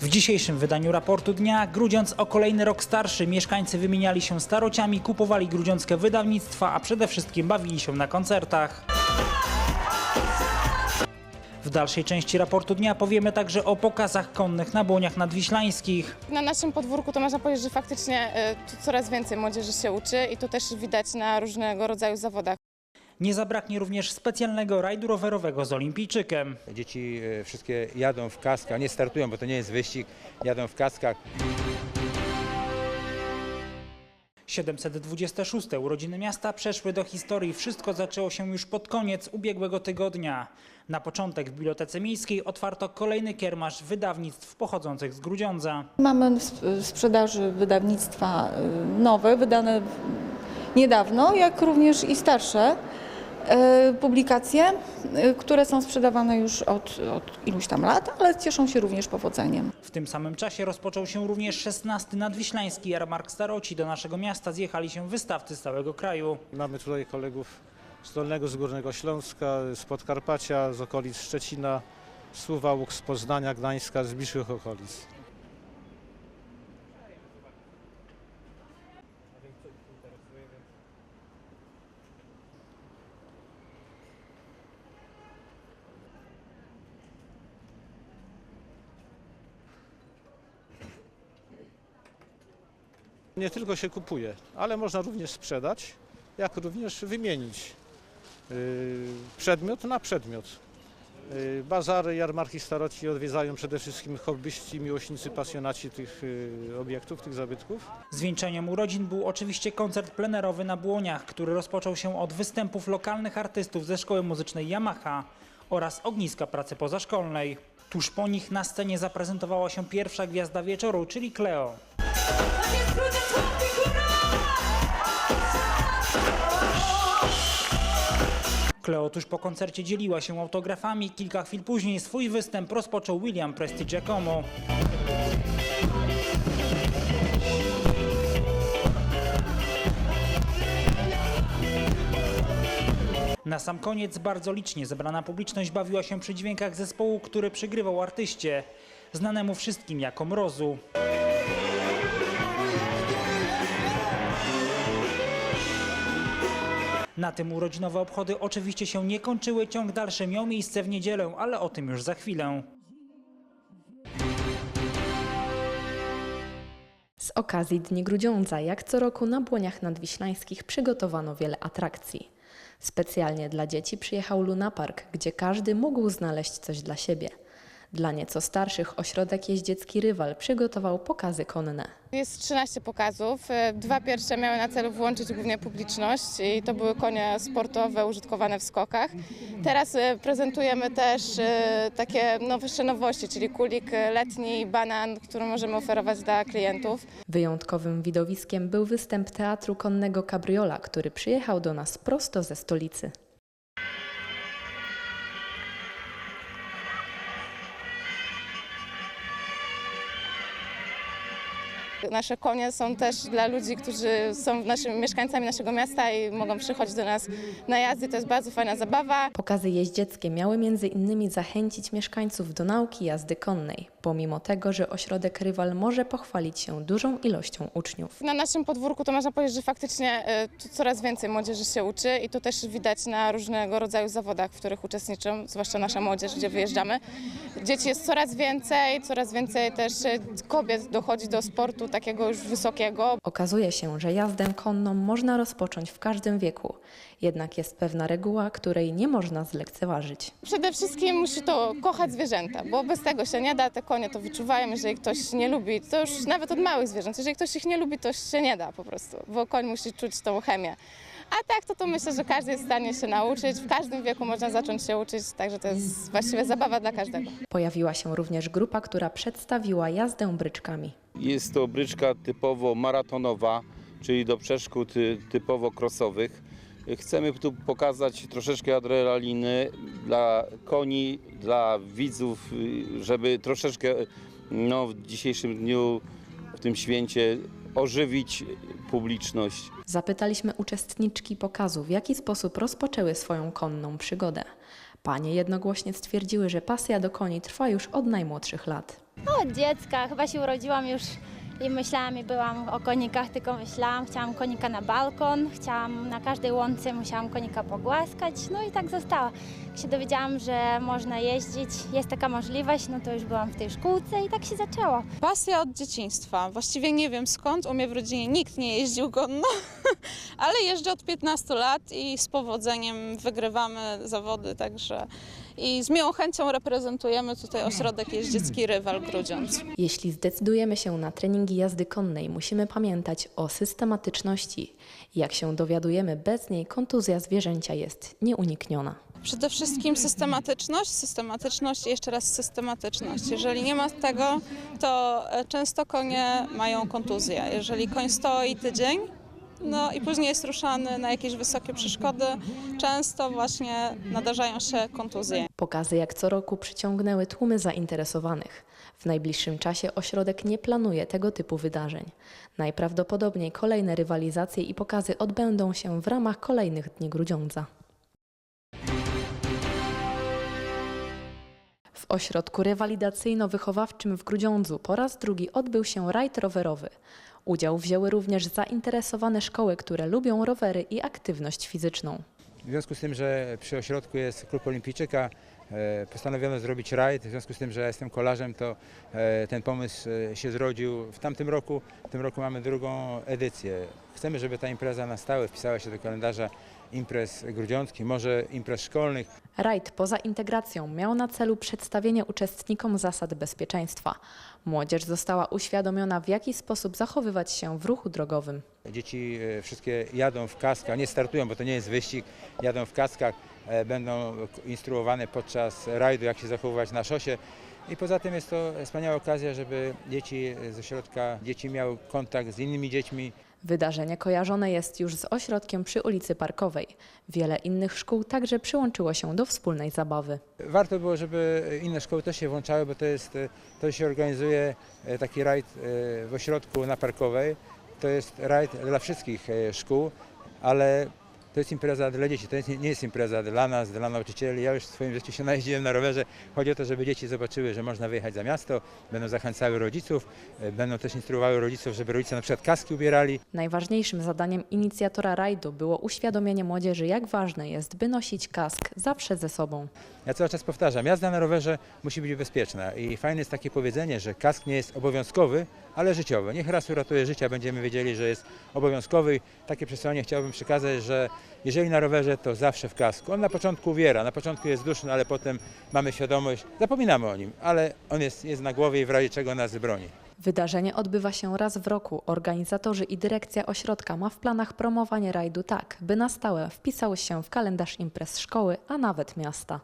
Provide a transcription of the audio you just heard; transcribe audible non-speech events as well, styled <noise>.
W dzisiejszym wydaniu raportu dnia Grudziądz o kolejny rok starszy. Mieszkańcy wymieniali się starociami, kupowali grudziąckie wydawnictwa, a przede wszystkim bawili się na koncertach. W dalszej części raportu dnia powiemy także o pokazach konnych na błoniach nadwiślańskich. Na naszym podwórku to można powiedzieć, że faktycznie e, tu coraz więcej młodzieży się uczy i to też widać na różnego rodzaju zawodach. Nie zabraknie również specjalnego rajdu rowerowego z olimpijczykiem. Dzieci e, wszystkie jadą w kaskach, nie startują, bo to nie jest wyścig, jadą w kaskach. 726. urodziny miasta przeszły do historii. Wszystko zaczęło się już pod koniec ubiegłego tygodnia. Na początek w Bibliotece Miejskiej otwarto kolejny kiermasz wydawnictw pochodzących z Grudziądza. Mamy w sp- w sprzedaży wydawnictwa y, nowe, wydane niedawno, jak również i starsze publikacje, y, które są sprzedawane już od, od iluś tam lat, ale cieszą się również powodzeniem. W tym samym czasie rozpoczął się również 16. nadwiślański jarmark staroci. Do naszego miasta zjechali się wystawcy z całego kraju. Mamy tutaj kolegów z Dolnego, z Górnego Śląska, z Podkarpacia, z okolic Szczecina, Suwałk, z Poznania, Gdańska, z bliższych okolic. Nie tylko się kupuje, ale można również sprzedać, jak również wymienić yy, przedmiot na przedmiot. Yy, Bazary, jarmarki staroci odwiedzają przede wszystkim hobbyści, miłośnicy, pasjonaci tych yy, obiektów, tych zabytków. Zwieńczeniem urodzin był oczywiście koncert plenerowy na Błoniach, który rozpoczął się od występów lokalnych artystów ze szkoły muzycznej Yamaha oraz ogniska pracy pozaszkolnej. Tuż po nich na scenie zaprezentowała się pierwsza gwiazda wieczoru, czyli Cleo. Cleo po koncercie dzieliła się autografami. Kilka chwil później swój występ rozpoczął William Presti Giacomo. Na sam koniec bardzo licznie zebrana publiczność bawiła się przy dźwiękach zespołu, który przygrywał artyście, znanemu wszystkim jako Mrozu. Na tym urodzinowe obchody oczywiście się nie kończyły, ciąg dalszy miał miejsce w niedzielę, ale o tym już za chwilę. Z okazji Dni Grudziądza, jak co roku na Błoniach Nadwiślańskich przygotowano wiele atrakcji. Specjalnie dla dzieci przyjechał Luna Park, gdzie każdy mógł znaleźć coś dla siebie. Dla nieco starszych ośrodek jeździecki Rywal przygotował pokazy konne. Jest 13 pokazów. E, Dwa pierwsze miały na celu włączyć głównie publiczność i to były konie sportowe użytkowane w skokach. Teraz e, prezentujemy też e, takie nowsze nowości, czyli kulik letni, banan, który możemy oferować dla klientów. Wyjątkowym widowiskiem był występ teatru konnego Cabriola, który przyjechał do nas prosto ze stolicy. Nasze konie są też dla ludzi, którzy są naszymi mieszkańcami naszego miasta i mogą przychodzić do nas na jazdy. To jest bardzo fajna zabawa. Pokazy jeździeckie miały między innymi zachęcić mieszkańców do nauki jazdy konnej, pomimo tego, że ośrodek Rywal może pochwalić się dużą ilością uczniów. Na naszym podwórku to można powiedzieć, że faktycznie e, coraz więcej młodzieży się uczy i to też widać na różnego rodzaju zawodach, w których uczestniczą, zwłaszcza nasza młodzież, gdzie wyjeżdżamy. Dzieci jest coraz więcej, coraz więcej też e, kobiet dochodzi do sportu takiego już wysokiego. Okazuje się, że jazdę konną można rozpocząć w każdym wieku. Jednak jest pewna reguła, której nie można zlekceważyć. Przede wszystkim musi to kochać zwierzęta, bo bez tego się nie da, te konie to wyczuwają, jeżeli ktoś nie lubi, to już nawet od małych zwierząt, jeżeli ktoś ich nie lubi, to się nie da po prostu, bo koń musi czuć tą chemię. A tak to, to myślę, że każdy jest w stanie się nauczyć, w każdym wieku można zacząć się uczyć, także to jest właściwie zabawa dla każdego. Pojawiła się również grupa, która przedstawiła jazdę bryczkami. Jest to bryczka typowo maratonowa, czyli do przeszkód y, typowo crossowych. Chcemy tu pokazać troszeczkę adrenaliny dla koni, dla widzów, y, żeby troszeczkę no, w dzisiejszym dniu, w tym święcie ożywić publiczność. Zapytaliśmy uczestniczki pokazu, w jaki sposób rozpoczęły swoją konną przygodę. Panie jednogłośnie stwierdziły, że pasja do koni trwa już od najmłodszych lat. Od dziecka, chyba się urodziłam już i myślałam i byłam o konikach, tylko myślałam, chciałam konika na balkon, chciałam na każdej łące, musiałam konika pogłaskać, no i tak została. Jak się dowiedziałam, że można jeździć, jest taka możliwość, no to już byłam w tej szkółce i tak się zaczęło. Pasja od dzieciństwa. Właściwie nie wiem skąd. U mnie w rodzinie nikt nie jeździł konno, <laughs> ale jeżdżę od 15 lat i z powodzeniem wygrywamy zawody, także i z miłą chęcią reprezentujemy tutaj ośrodek jeździecki Rywal Grudziądz. Jeśli zdecydujemy się na treningi jazdy konnej, musimy pamiętać o systematyczności. Jak się dowiadujemy, bez niej kontuzja zwierzęcia jest nieunikniona. Przede wszystkim systematyczność, systematyczność i jeszcze raz systematyczność. Jeżeli nie ma tego, to e, często konie mają kontuzję. Jeżeli koń stoi tydzień, no i później jest ruszany na jakieś wysokie przeszkody, często właśnie nadarzają się kontuzje. Pokazy jak co roku przyciągnęły tłumy zainteresowanych. W najbliższym czasie ośrodek nie planuje tego typu wydarzeń. Najprawdopodobniej kolejne rywalizacje i pokazy odbędą się w ramach kolejnych Dni Grudziądza. Ośrodku rewalidacyjno-wychowawczym w Grudziądzu po raz drugi odbył się rajd rowerowy. Udział wzięły również zainteresowane szkoły, które lubią rowery i aktywność fizyczną. W związku z tym, że przy ośrodku jest klub olimpijczyka, e, postanowiono zrobić rajd. W związku z tym, że jestem kolarzem, to e, ten pomysł e, się zrodził w tamtym roku. W tym roku mamy drugą edycję. Chcemy, żeby ta impreza na stałe wpisała się do kalendarza imprez grudziąckich, może imprez szkolnych. Rajd poza integracją miał na celu przedstawienie uczestnikom zasad bezpieczeństwa. Młodzież została uświadomiona, w jaki sposób zachowywać się w ruchu drogowym. Dzieci e, wszystkie jadą w kaskach, nie startują, bo to nie jest wyścig, jadą w kaskach, e, będą instruowane podczas rajdu, jak się zachowywać na szosie. I poza tym jest to wspaniała okazja, żeby dzieci ze środka, dzieci miały kontakt z innymi dziećmi, Wydarzenie kojarzone jest już z ośrodkiem przy ulicy Parkowej. Wiele innych szkół także przyłączyło się do wspólnej zabawy. Warto było, żeby inne szkoły też się włączały, bo to jest, to się organizuje e, taki rajd e, w ośrodku na Parkowej. To jest rajd dla wszystkich e, szkół, ale to jest impreza dla dzieci, to jest, nie jest impreza dla nas, dla nauczycieli. Ja już w swoim życiu się <laughs> najeździłem na rowerze. Chodzi o to, żeby dzieci zobaczyły, że można wyjechać za miasto, będą zachęcały rodziców, e, będą też instruowały rodziców, żeby rodzice na przykład kaski ubierali. Najważniejszym zadaniem inicjatora rajdu było uświadomienie młodzieży, jak ważne jest, by nosić kask zawsze ze sobą. Ja cały czas powtarzam, jazda na rowerze musi być bezpieczna i fajne jest takie powiedzenie, że kask nie jest obowiązkowy, ale życiowy. Niech raz uratuje życia, będziemy wiedzieli, że jest obowiązkowy. Takie przesłanie chciałbym przekazać, że jeżeli na rowerze, to zawsze w kasku. On na początku uwiera, na początku jest duszny, ale potem mamy świadomość, zapominamy o nim, ale on jest, jest na głowie i w razie czego nas broni. Wydarzenie odbywa się raz w roku. Organizatorzy i dyrekcja ośrodka ma w planach promowanie rajdu tak, by na stałe wpisały się w kalendarz imprez szkoły, a nawet miasta.